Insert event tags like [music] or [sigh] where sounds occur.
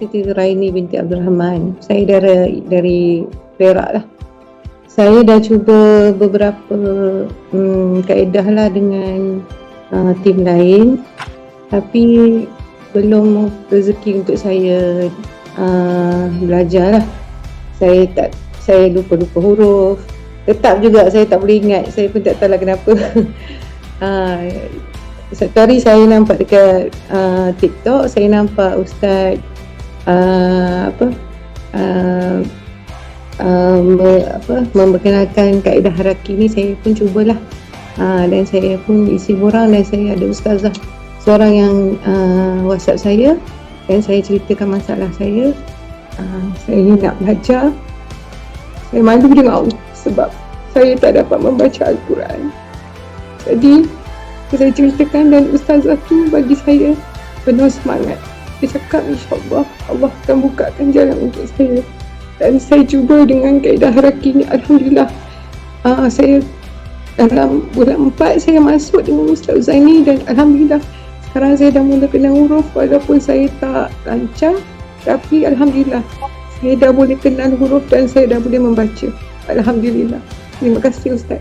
Siti Raini binti Abdul Rahman. Saya dari dari Perak lah. Saya dah cuba beberapa um, kaedah lah dengan uh, tim lain tapi belum rezeki untuk saya uh, belajar lah. Saya tak saya lupa-lupa huruf. Tetap juga saya tak boleh ingat. Saya pun tak tahu lah kenapa. [laughs] uh, satu hari saya nampak dekat uh, TikTok, saya nampak Ustaz uh, apa? Uh, uh, me, apa? Memperkenalkan kaedah haraki ni saya pun cubalah. Uh, dan saya pun isi borang dan saya ada ustazah seorang yang uh, WhatsApp saya dan saya ceritakan masalah saya. Uh, saya nak belajar. Saya malu dengan Allah sebab saya tak dapat membaca Al-Quran. Jadi saya ceritakan dan ustazah tu bagi saya penuh semangat. Dia cakap insyaAllah Allah akan bukakan jalan untuk saya. Dan saya cuba dengan kaedah haraki ni Alhamdulillah. Uh, saya dalam bulan 4 saya masuk dengan Ustaz Zaini dan Alhamdulillah sekarang saya dah mula kenal huruf walaupun saya tak lancar tapi Alhamdulillah saya dah boleh kenal huruf dan saya dah boleh membaca. Alhamdulillah. Terima kasih Ustaz.